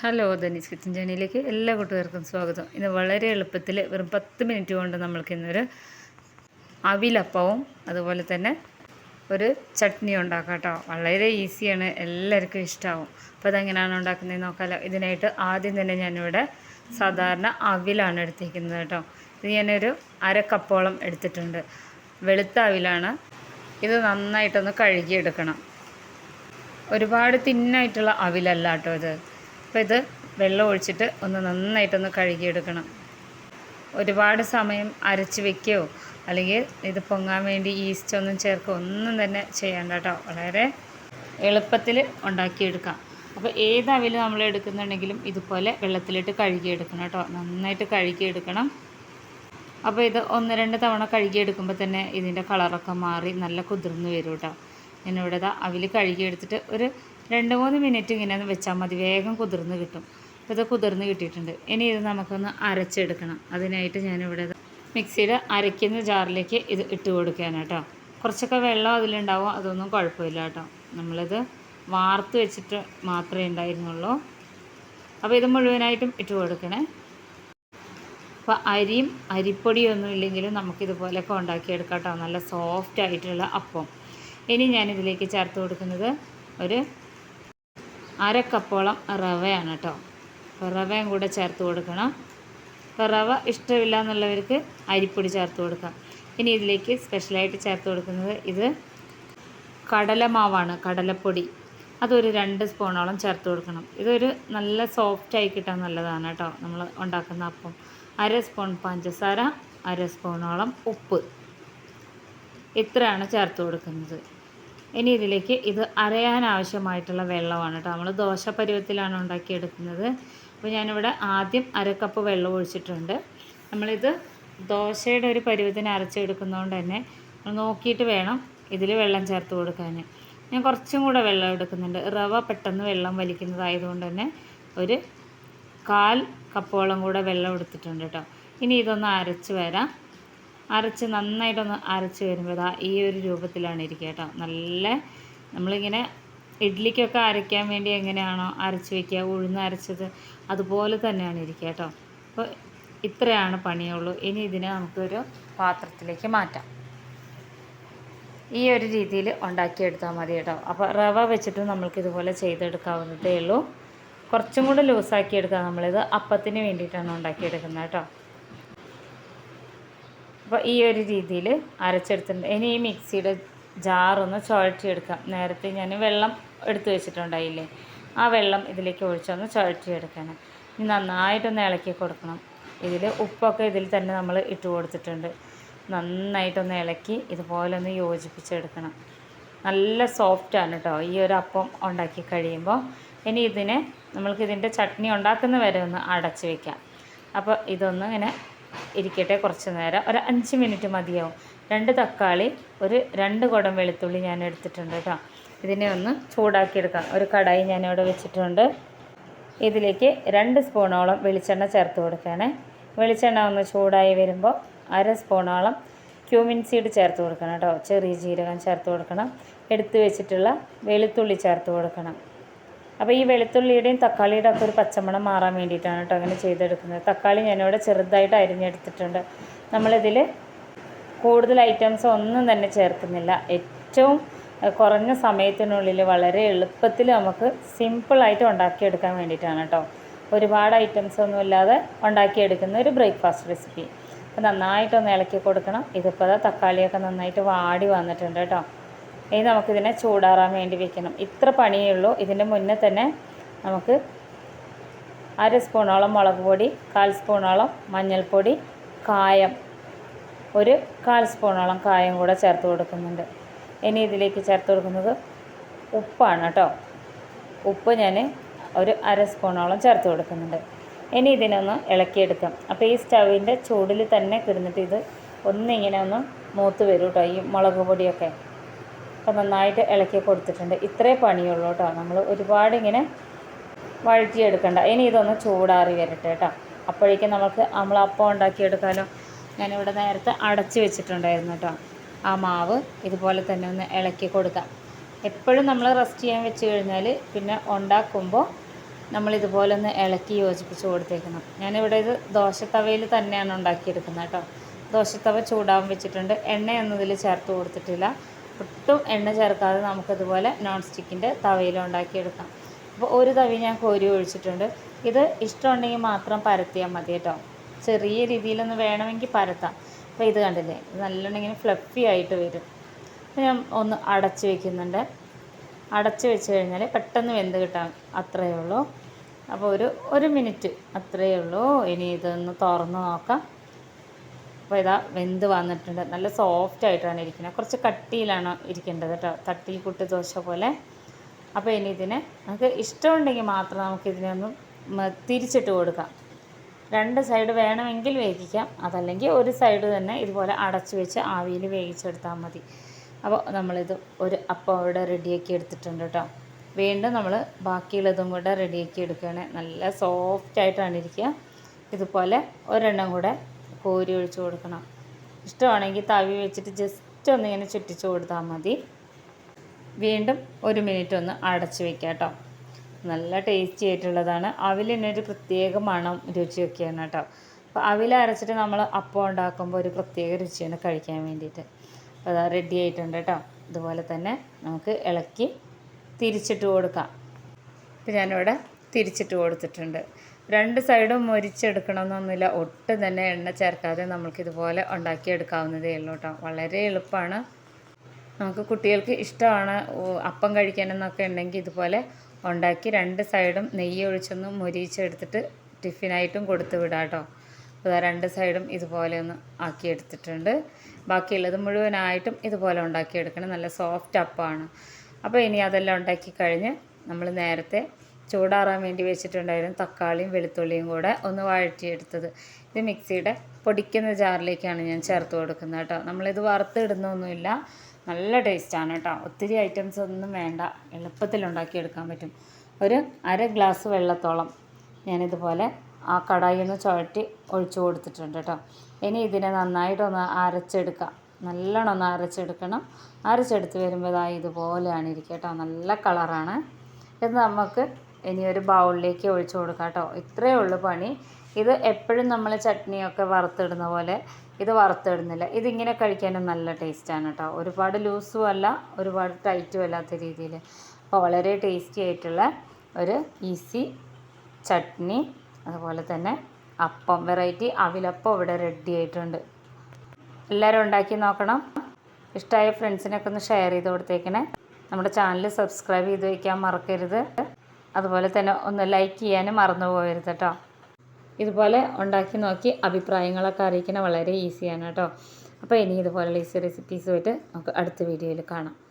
Hello Dhani's kitchen ജേണിയിലേക്ക് എല്ലാ കൂട്ടുകാർക്കും സ്വാഗതം. ഇന്ന് വളരെ എളുപ്പത്തിൽ വെറും പത്ത് മിനിറ്റ് കൊണ്ട് നമ്മൾക്ക് ഇന്നൊരു അവിലപ്പവും അതുപോലെ തന്നെ ഒരു ചട്നി ഉണ്ടാക്കാം കേട്ടോ വളരെ ഈസിയാണ് എല്ലാവർക്കും ഇഷ്ടമാവും അപ്പോൾ അതെങ്ങനെയാണ് ഉണ്ടാക്കുന്നത് നോക്കാമല്ലോ ഇതിനായിട്ട് ആദ്യം തന്നെ ഞാനിവിടെ സാധാരണ അവിലാണ് എടുത്തിരിക്കുന്നത് കേട്ടോ. ഇത് ഞാനൊരു അര കപ്പോളം എടുത്തിട്ടുണ്ട്. വെളുത്ത അവിലാണ്. ഇത് നന്നായിട്ടൊന്ന് കഴുകിയെടുക്കണം. ഒരുപാട് തിന്നായിട്ടുള്ള അവിലല്ല കേട്ടോ ഇത്. അപ്പോൾ ഇത് വെള്ളം ഒഴിച്ചിട്ട് ഒന്ന് നന്നായിട്ടൊന്ന് കഴുകിയെടുക്കണം. ഒരുപാട് സമയം അരച്ച് വെക്കുകയോ അല്ലെങ്കിൽ ഇത് പൊങ്ങാൻ വേണ്ടി ഈസ്റ്റ് ഒന്നും ചേർക്കുക ഒന്നും തന്നെ ചെയ്യണ്ട കേട്ടോ. വളരെ എളുപ്പത്തിൽ ഉണ്ടാക്കിയെടുക്കാം. അപ്പോൾ ഏത് അവിൽ നമ്മൾ എടുക്കുന്നുണ്ടെങ്കിലും ഇതുപോലെ വെള്ളത്തിലിട്ട് കഴുകിയെടുക്കണം കേട്ടോ. നന്നായിട്ട് കഴുകിയെടുക്കണം. അപ്പോൾ ഇത് ഒന്ന് രണ്ട് തവണ കഴുകിയെടുക്കുമ്പോൾ തന്നെ ഇതിന്റെ കളറൊക്കെ മാറി നല്ല കുതിർന്ന് വരും കേട്ടോ. ഞാനിവിടെ അവിൽ കഴുകിയെടുത്തിട്ട് ഒരു രണ്ട് മൂന്ന് മിനിറ്റ് ഇങ്ങനെ വെച്ചാൽ മതി. വേഗം കുതിർന്ന് കിട്ടും. അപ്പോൾ ഇത് കുതിർന്ന് കിട്ടിയിട്ടുണ്ട്. ഇനി ഇത് നമുക്കൊന്ന് അരച്ചെടുക്കണം. അതിനായിട്ട് ഞാനിവിടെ മിക്സിയിൽ അരയ്ക്കുന്ന ജാറിലേക്ക് ഇത് ഇട്ട് കൊടുക്കുകയാണ് കേട്ടോ. കുറച്ചൊക്കെ വെള്ളം അതിലുണ്ടാവും. അതൊന്നും കുഴപ്പമില്ല കേട്ടോ. നമ്മളിത് വാർത്ത് വെച്ചിട്ട് മാത്രമേ ഉണ്ടായിരുന്നുള്ളൂ. അപ്പോൾ ഇത് മുഴുവനായിട്ടും ഇട്ട് കൊടുക്കണേ. അപ്പോൾ അരിയും അരിപ്പൊടിയൊന്നും ഇല്ലെങ്കിലും നമുക്കിതുപോലെയൊക്കെ ഉണ്ടാക്കിയെടുക്കാം കേട്ടോ. നല്ല സോഫ്റ്റ് ആയിട്ടുള്ള അപ്പം. ഇനി ഞാനിതിലേക്ക് ചേർത്ത് കൊടുക്കുന്നത് ഒരു അര കപ്പോളം റവയാണ് കേട്ടോ. അപ്പോൾ റവയും കൂടെ ചേർത്ത് കൊടുക്കണം. അപ്പോൾ റവ ഇഷ്ടമില്ല എന്നുള്ളവർക്ക് അരിപ്പൊടി ചേർത്ത് കൊടുക്കാം. ഇനി ഇതിലേക്ക് സ്പെഷ്യലായിട്ട് ചേർത്ത് കൊടുക്കുന്നത് ഇത് കടലമാവാണ് കടലപ്പൊടി. അതൊരു രണ്ട് സ്പൂണോളം ചേർത്ത് കൊടുക്കണം. ഇതൊരു നല്ല സോഫ്റ്റായി കിട്ടാൻ നല്ലതാണ് കേട്ടോ നമ്മൾ ഉണ്ടാക്കുന്ന അപ്പം. അര സ്പൂൺ പഞ്ചസാര അര സ്പൂണോളം ഉപ്പ്. ഇത്രയാണ് ചേർത്ത് കൊടുക്കുന്നത്. ഇനി ഇതിലേക്ക് ഇത് അരയാൻ ആവശ്യമായിട്ടുള്ള വെള്ളമാണ് കേട്ടോ. നമ്മൾ ദോശ പരുവത്തിലാണ് ഉണ്ടാക്കിയെടുക്കുന്നത്. അപ്പോൾ ഞാനിവിടെ ആദ്യം അര കപ്പ് വെള്ളം ഒഴിച്ചിട്ടുണ്ട്. നമ്മളിത് ദോശയുടെ ഒരു പരുവത്തിന് അരച്ചെടുക്കുന്നതുകൊണ്ട് തന്നെ നോക്കിയിട്ട് വേണം ഇതിൽ വെള്ളം ചേർത്ത് കൊടുക്കാൻ ഞാൻ കുറച്ചും കൂടെ വെള്ളം എടുക്കുന്നുണ്ട്. റവ പെട്ടെന്ന് വെള്ളം വലിക്കുന്നതായതുകൊണ്ട് തന്നെ ഒരു കാൽ കപ്പോളം കൂടെ വെള്ളം എടുത്തിട്ടുണ്ട് കേട്ടോ. ഇനി ഇതൊന്ന് അരച്ച് വരാം. അരച്ച് നന്നായിട്ടൊന്ന് അരച്ച് വരുമ്പോൾ ഇതാ ഈ ഒരു രൂപത്തിലാണ് ഇരിക്കുക കേട്ടോ. നല്ല നമ്മളിങ്ങനെ ഇഡ്ഡലിക്കൊക്കെ അരയ്ക്കാൻ വേണ്ടി എങ്ങനെയാണോ അരച്ച് വയ്ക്കുക ഉഴുന്ന് അരച്ചത് അതുപോലെ തന്നെയാണ് ഇരിക്കുക കേട്ടോ. അപ്പോൾ ഇത്രയാണ് പണിയുള്ളൂ. ഇനി ഇതിനെ നമുക്കൊരു പാത്രത്തിലേക്ക് മാറ്റാം. ഈ ഒരു രീതിയിൽ ഉണ്ടാക്കിയെടുത്താൽ മതി കേട്ടോ. അപ്പോൾ റവ വെച്ചിട്ട് നമ്മൾക്ക് ഇതുപോലെ ചെയ്തെടുക്കാവുന്നതേ ഉള്ളൂ. കുറച്ചും കൂടെ ലൂസാക്കി എടുക്കാം നമ്മളിത്. അപ്പത്തിന് വേണ്ടിയിട്ടാണ് ഉണ്ടാക്കിയെടുക്കുന്നത് കേട്ടോ. അപ്പോൾ ഈ ഒരു രീതിയിൽ അരച്ചെടുത്തിട്ടുണ്ട്. ഇനി ഈ മിക്സിയുടെ ജാറൊന്ന് ചുഴറ്റിയെടുക്കാം. നേരത്തെ ഞാൻ വെള്ളം എടുത്തു വെച്ചിട്ടുണ്ടായില്ലേ? ആ വെള്ളം ഇതിലേക്ക് ഒഴിച്ചൊന്ന് ചുഴറ്റിയെടുക്കണം ഇനി നന്നായിട്ടൊന്ന് ഇളക്കി കൊടുക്കണം. ഇതിൽ ഉപ്പൊക്കെ ഇതിൽ തന്നെ നമ്മൾ ഇട്ട് കൊടുത്തിട്ടുണ്ട്. നന്നായിട്ടൊന്ന് ഇളക്കി ഇതുപോലെ ഒന്ന് യോജിപ്പിച്ചെടുക്കണം. നല്ല സോഫ്റ്റാണ് കേട്ടോ ഈ ഒരു അപ്പം ഉണ്ടാക്കി കഴിയുമ്പോൾ ഇനി ഇതിനെ നമ്മൾക്ക് ഇതിന്റെ ചട്നി ഉണ്ടാക്കുന്ന വരെ ഒന്ന് അടച്ച് വയ്ക്കാം അപ്പോൾ ഇതൊന്ന് ഇങ്ങനെ ഇരിക്കട്ടെ കുറച്ച് നേരം. ഒരു അഞ്ച് മിനിറ്റ് മതിയാവും. രണ്ട് തക്കാളി ഒരു രണ്ട് കുടം വെളുത്തുള്ളി ഞാൻ എടുത്തിട്ടുണ്ട് കേട്ടോ. ഇതിനെ ഒന്ന് ചൂടാക്കിയെടുക്കാം. ഒരു കടായി ഞാനിവിടെ വെച്ചിട്ടുണ്ട്. ഇതിലേക്ക് രണ്ട് സ്പൂണോളം വെളിച്ചെണ്ണ ചേർത്ത് കൊടുക്കണേ വെളിച്ചെണ്ണ ഒന്ന് ചൂടായി വരുമ്പോൾ അര സ്പൂണോളം ക്യൂമിൻ സീഡ് ചേർത്ത് കൊടുക്കണം കേട്ടോ. ചെറിയ ജീരകം ചേർത്ത് കൊടുക്കണം. എടുത്തു വെച്ചിട്ടുള്ള വെളുത്തുള്ളി ചേർത്ത് കൊടുക്കണം. അപ്പോൾ ഈ വെളുത്തുള്ളിയുടെയും തക്കാളിയുടെ ഒക്കെ ഒരു പച്ചമണം മാറാൻ വേണ്ടിയിട്ടാണ് കേട്ടോ അങ്ങനെ ചെയ്തെടുക്കുന്നത്. തക്കാളി ഞാനിവിടെ ചെറുതായിട്ട് അരിഞ്ഞെടുത്തിട്ടുണ്ട്. നമ്മളിതിൽ കൂടുതൽ ഐറ്റംസ് ഒന്നും തന്നെ ചേർക്കുന്നില്ല. ഏറ്റവും കുറഞ്ഞ സമയത്തിനുള്ളിൽ വളരെ എളുപ്പത്തിൽ നമുക്ക് സിമ്പിളായിട്ട് ഉണ്ടാക്കിയെടുക്കാൻ വേണ്ടിയിട്ടാണ് കേട്ടോ. ഒരുപാട് ഐറ്റംസ് ഒന്നും ഇല്ലാതെ ഉണ്ടാക്കിയെടുക്കുന്ന ഒരു ബ്രേക്ക്ഫാസ്റ്റ് റെസിപ്പി അപ്പോൾ നന്നായിട്ടൊന്ന് ഇളക്കി കൊടുക്കണം. ഇതിപ്പോൾ തക്കാളിയൊക്കെ നന്നായിട്ട് വാടി വന്നിട്ടുണ്ട് കേട്ടോ. ഇനി നമുക്കിതിനെ ചൂടാറാൻ വേണ്ടി വെക്കണം. ഇത്ര പണിയേ ഉള്ളൂ ഇതിന്റെ മുന്നേ തന്നെ നമുക്ക് അര സ്പൂണോളം മുളക് പൊടി കാൽ സ്പൂണോളം മഞ്ഞൾപ്പൊടി കായം ഒരു കാൽ സ്പൂണോളം കായം കൂടെ ചേർത്ത് കൊടുക്കുന്നുണ്ട്. ഇനി ഇതിലേക്ക് ചേർത്ത് കൊടുക്കുന്നത് ഉപ്പാണ് കേട്ടോ. ഉപ്പ് ഞാൻ ഒരു അര സ്പൂണോളം ചേർത്ത് കൊടുക്കുന്നുണ്ട്. ഇനി ഇതിനൊന്ന് ഇളക്കിയെടുക്കാം. അപ്പോൾ ഈ സ്റ്റവിന്റെ ചൂടിൽ തന്നെ കിടന്നിട്ട് ഇത് ഒന്നിങ്ങനെ ഒന്ന് മൂത്ത് വരും കേട്ടോ ഈ മുളക് പൊടിയൊക്കെ. അപ്പോൾ നന്നായിട്ട് ഇളക്കി കൊടുത്തിട്ടുണ്ട്. ഇത്രേ പണിയുള്ളൂ കേട്ടോ നമ്മൾ ഒരുപാട് ഇങ്ങനെ വഴറ്റിയെടുക്കണ്ട. ഇനി ഇതൊന്ന് ചൂടാറി വരട്ടെ കേട്ടോ അപ്പോഴേക്കും നമുക്ക് നമ്മൾ അപ്പം ഉണ്ടാക്കിയെടുക്കാമല്ലോ ഞാനിവിടെ നേരത്തെ അടച്ച് വെച്ചിട്ടുണ്ടായിരുന്നു കേട്ടോ ആ മാവ് ഇതുപോലെ തന്നെ ഒന്ന് ഇളക്കി കൊടുക്കാം. എപ്പോഴും നമ്മൾ റെസ്റ്റ് ചെയ്യാൻ വെച്ച് കഴിഞ്ഞാൽ പിന്നെ ഉണ്ടാക്കുമ്പോൾ നമ്മളിതുപോലെ ഒന്ന് ഇളക്കി യോജിപ്പിച്ച് കൊടുത്തേക്കണം. ഞാനിവിടെ ഇത് ദോശത്തവയിൽ തന്നെയാണ് ഉണ്ടാക്കിയെടുക്കുന്നത് കേട്ടോ ദോശത്തവ ചൂടാവും വെച്ചിട്ടുണ്ട്. എണ്ണയൊന്നും ഇതിൽ ചേർത്ത് കൊടുത്തിട്ടില്ല. ഒട്ടും എണ്ണ ചേർക്കാതെ നമുക്കിതുപോലെ നോൺ സ്റ്റിക്കിന്റെ തവയിൽ ഉണ്ടാക്കിയെടുക്കാം. അപ്പോൾ ഒരു തവി ഞാൻ കോരി ഒഴിച്ചിട്ടുണ്ട്. ഇത് ഇഷ്ടമുണ്ടെങ്കിൽ മാത്രം പരത്തിയാൽ മതി കേട്ടോ. ചെറിയ രീതിയിലൊന്ന് വേണമെങ്കിൽ പരത്താം. അപ്പോൾ ഇത് കണ്ടില്ലേ? നല്ലോണം ഇങ്ങനെ ഫ്ലഫി ആയിട്ട് വരും. അപ്പോൾ ഞാൻ ഒന്ന് അടച്ച് വെക്കുന്നുണ്ട്. അടച്ച് വെച്ച് കഴിഞ്ഞാൽ പെട്ടെന്ന് വെന്ത് കിട്ടാൻ അത്രയേ ഉള്ളൂ. അപ്പോൾ ഒരു ഒരു മിനിറ്റ് അത്രയേ ഉള്ളൂ. ഇനി ഇതൊന്ന് തുറന്ന് നോക്കാം. അപ്പോൾ ഇതാ വെന്ത് വന്നിട്ടുണ്ട്. നല്ല സോഫ്റ്റ് ആയിട്ടാണ് ഇരിക്കുന്നത്. കുറച്ച് കട്ടിയിലാണ് ഇരിക്കേണ്ടത് കേട്ടോ. തട്ടിൽ കുട്ടി ദോശ പോലെ. അപ്പോൾ ഇനി ഇതിനെ നമുക്ക് ഇഷ്ടമുണ്ടെങ്കിൽ മാത്രം നമുക്ക് ഇതിനെ ഒന്ന് തിരിച്ചിട്ട് കൊടുക്കാം. രണ്ട് സൈഡ് വേണമെങ്കിൽ വേവിക്കാം. അതല്ലെങ്കിൽ ഒരു സൈഡ് തന്നെ ഇതുപോലെ അടച്ചു വെച്ച് ആവിയിൽ വേവിച്ചെടുത്താൽ മതി. അപ്പോൾ നമ്മളിത് ഒരു അപ്പം ഇവിടെ റെഡിയാക്കി എടുത്തിട്ടുണ്ട് കേട്ടോ. വീണ്ടും നമ്മൾ ബാക്കിയുള്ളതും കൂടെ റെഡിയാക്കി എടുക്കുകയാണ്. നല്ല സോഫ്റ്റ് ആയിട്ടാണ് ഇരിക്കുക. ഇതുപോലെ ഒരെണ്ണം കൂടെ കോരി ഒഴിച്ചു കൊടുക്കണം. ഇഷ്ടമാണെങ്കിൽ തവി വെച്ചിട്ട് ജസ്റ്റ് ഒന്ന് ഇങ്ങനെ ചുറ്റിച്ച് കൊടുത്താൽ മതി. വീണ്ടും ഒരു മിനിറ്റ് ഒന്ന് അടച്ച് വെക്കാം കേട്ടോ. നല്ല ടേസ്റ്റി ആയിട്ടുള്ളതാണ്. അവിലിനൊരു പ്രത്യേക മണം രുചിയൊക്കെയാണ് കേട്ടോ. അപ്പോൾ അവിൽ അരച്ചിട്ട് നമ്മൾ അപ്പം ഉണ്ടാക്കുമ്പോൾ ഒരു പ്രത്യേക രുചിയാണ് കഴിക്കാൻ വേണ്ടിയിട്ട്. അപ്പോൾ അതാ റെഡി ആയിട്ടുണ്ട് കേട്ടോ. ഇതുപോലെ തന്നെ നമുക്ക് ഇളക്കി തിരിച്ചിട്ട് കൊടുക്കാം. ഇപ്പം ഞാനിവിടെ തിരിച്ചിട്ട് കൊടുത്തിട്ടുണ്ട്. രണ്ട് സൈഡും മൊരിച്ചെടുക്കണമെന്നൊന്നുമില്ല. ഒട്ടും തന്നെ എണ്ണ ചേർക്കാതെ നമുക്കിതുപോലെ ഉണ്ടാക്കിയെടുക്കാവുന്നതേ ഉള്ളൂ കേട്ടോ. വളരെ എളുപ്പമാണ്. നമുക്ക് കുട്ടികൾക്ക് ഇഷ്ടമാണ് അപ്പം കഴിക്കാനെന്നൊക്കെ ഉണ്ടെങ്കിൽ ഇതുപോലെ ഉണ്ടാക്കി രണ്ട് സൈഡും നെയ്യ് ഒഴിച്ചൊന്ന് മൊരിയിച്ചെടുത്തിട്ട് ടിഫിനായിട്ടും കൊടുത്തു വിടാം കേട്ടോ. അപ്പോൾ രണ്ട് സൈഡും ഇതുപോലെ ഒന്ന് ആക്കിയെടുത്തിട്ടുണ്ട്. ബാക്കിയുള്ളത് മുഴുവനായിട്ടും ഇതുപോലെ ഉണ്ടാക്കിയെടുക്കണം. നല്ല സോഫ്റ്റ് അപ്പമാണ് അപ്പോൾ ഇനി അതെല്ലാം ഉണ്ടാക്കി കഴിഞ്ഞ് നമ്മൾ നേരത്തെ ചൂടാറാൻ വേണ്ടി വെച്ചിട്ടുണ്ടായിരുന്നു തക്കാളിയും വെളുത്തുള്ളിയും കൂടെ ഒന്ന് വഴറ്റിയെടുത്തത്. ഇത് മിക്സിയുടെ പൊടിക്കുന്ന ജാറിലേക്കാണ് ഞാൻ ചേർത്ത് കൊടുക്കുന്നത് കേട്ടോ. നമ്മളിത് വറുത്തിടുന്നൊന്നുമില്ല. നല്ല ടേസ്റ്റാണ് കേട്ടോ. ഒത്തിരി ഐറ്റംസ് ഒന്നും വേണ്ട. എളുപ്പത്തിൽ ഉണ്ടാക്കിയെടുക്കാൻ പറ്റും. ഒരു അര ഗ്ലാസ് വെള്ളത്തോളം ഞാനിതുപോലെ ആ കടായിൽ നിന്ന് ചുഴറ്റി ഒഴിച്ചു കൊടുത്തിട്ടുണ്ട് കേട്ടോ. ഇനി ഇതിനെ നന്നായിട്ടൊന്ന് അരച്ചെടുക്കാം. നല്ലോണം ഒന്ന് അരച്ചെടുക്കണം. അരച്ചെടുത്ത് വരുമ്പോൾ ഇതാ ഇതുപോലെയാണ് ഇരിക്കുക കേട്ടോ. നല്ല കളറാണ്. ഇത് നമുക്ക് ഇനി ഒരു ബൗളിലേക്ക് ഒഴിച്ചു കൊടുക്കാം കേട്ടോ. ഇത്രയേ ഉള്ളൂ പണി. ഇത് എപ്പോഴും നമ്മൾ ചട്നിയൊക്കെ വറുത്തിടുന്ന പോലെ ഇത് വറുത്തിടുന്നില്ല. ഇതിങ്ങനെ കഴിക്കാനും നല്ല ടേസ്റ്റാണ് കേട്ടോ. ഒരുപാട് ലൂസും അല്ല ഒരുപാട് ടൈറ്റും അല്ലാത്ത രീതിയിൽ. അപ്പോൾ വളരെ ടേസ്റ്റി ആയിട്ടുള്ള ഒരു ഈസി ചട്നി അതുപോലെ തന്നെ അപ്പം. വെറൈറ്റി അവിലപ്പം ഇവിടെ റെഡി ആയിട്ടുണ്ട്. എല്ലാവരും ഉണ്ടാക്കി നോക്കണം. ഇഷ്ടമായ ഫ്രണ്ട്സിനൊക്കെ ഒന്ന് ഷെയർ ചെയ്ത് കൊടുത്തേക്കണേ. നമ്മുടെ ചാനൽ സബ്സ്ക്രൈബ് ചെയ്ത് വയ്ക്കാൻ മറക്കരുത്. അതുപോലെ തന്നെ ഒന്ന് ലൈക്ക് ചെയ്യാനും മറന്നു പോകരുത് കേട്ടോ ഇതുപോലെ ഉണ്ടാക്കി നോക്കി അഭിപ്രായങ്ങളൊക്കെ അറിയിക്കണ വളരെ ഈസിയാണ് കേട്ടോ അപ്പോൾ ഇനി ഇതുപോലെയുള്ള ഈസി റെസിപ്പീസുമായിട്ട് നമുക്ക് അടുത്ത വീഡിയോയിൽ കാണാം.